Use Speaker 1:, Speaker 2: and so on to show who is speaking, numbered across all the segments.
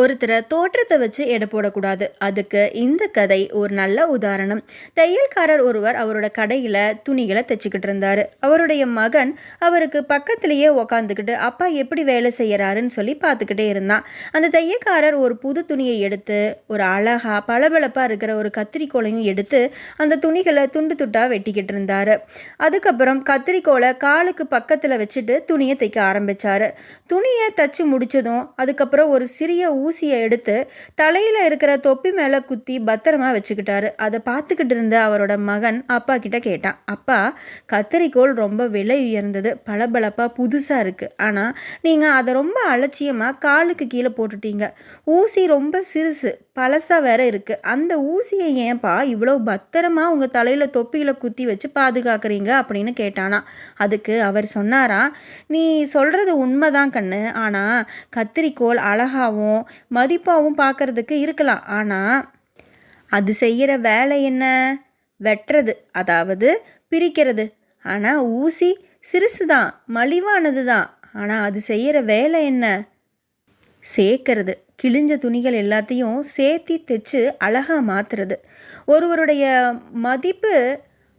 Speaker 1: ஒருத்தரை தோற்றத்தை வச்சு எடை போடக்கூடாது. அதுக்கு இந்த கதை ஒரு நல்ல உதாரணம். தையல்காரர் ஒருவர் அவரோட கடையில் துணிகளை தைச்சிக்கிட்டு இருந்தார். அவருடைய மகன் அவருக்கு பக்கத்துலேயே உக்காந்துக்கிட்டு அப்பா எப்படி வேலை செய்கிறாருன்னு சொல்லி பார்த்துக்கிட்டே இருந்தான். அந்த தையல்காரர் ஒரு புது துணியை எடுத்து ஒரு அழகா பளபளப்பாக இருக்கிற ஒரு கத்திரிக்கோலையும் எடுத்து அந்த துணிகளை துண்டு துட்டாக வெட்டிக்கிட்டு இருந்தார். அதுக்கப்புறம் கத்திரிக்கோலை காலுக்கு பக்கத்தில் வச்சுட்டு துணியை தைக்க ஆரம்பித்தார் துணியை தச்சு முடிச்சதும் அதுக்கப்புறம் ஒரு சிறிய ஊசியை எடுத்து தலையில் இருக்கிற தொப்பி மேலே குத்தி பத்திரமா வச்சுக்கிட்டாரு. அதை பார்த்துக்கிட்டு இருந்த அவரோட மகன் அப்பா கிட்ட கேட்டான். அப்பா கத்திரிக்கோள் ரொம்ப விலை உயர்ந்தது. பளபளப்பாக புதுசாக இருக்குது ஆனால் நீங்கள் அதை ரொம்ப அலட்சியமாக காலுக்கு கீழே போட்டுட்டீங்க. ஊசி ரொம்ப சிறுசு. பழசாக வேற இருக்குது அந்த ஊசியை ஏன்பா இவ்வளோ பத்திரமா உங்கள் தலையில் தொப்பியில் குத்தி வச்சு பாதுகாக்கிறீங்க அப்படின்னு கேட்டானா. அதுக்கு அவர் சொன்னாரா நீ சொல்கிறது உண்மைதான் கண்ணு. ஆனால் கத்திரிக்கோள் அழகாகவும் மதிப்பாகவும் பார்க்கறதுக்கு இருக்கலாம். ஆனால் அது செய்கிற வேலை என்ன? வெட்டுறது அதாவது பிரிக்கிறது. ஆனால் ஊசி சிறுசு தான் மலிவானது தான் ஆனால் அது செய்கிற வேலை என்ன? சேர்க்கறது. கிழிஞ்ச துணிகள் எல்லாத்தையும் சேர்த்தி தைச்சு அழகாக மாற்றுறது ஒருவருடைய மதிப்பு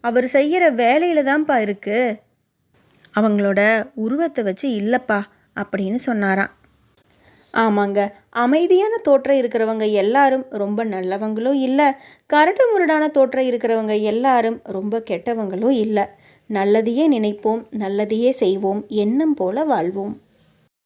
Speaker 1: அவர் செய்கிற வேலையில் தான்ப்பா இருக்குது அவங்களோட உருவத்தை வச்சு இல்லைப்பா அப்படின்னு சொன்னாராம். ஆமாங்க அமைதியான தோற்றம் இருக்கிறவங்க எல்லாரும் ரொம்ப நல்லவங்களும் இல்லை. கரடு முரடான தோற்றம் இருக்கிறவங்க எல்லாரும் ரொம்ப கெட்டவங்களும் இல்லை. நல்லதையே நினைப்போம் நல்லதையே செய்வோம் எண்ணம் போல வாழ்வோம்.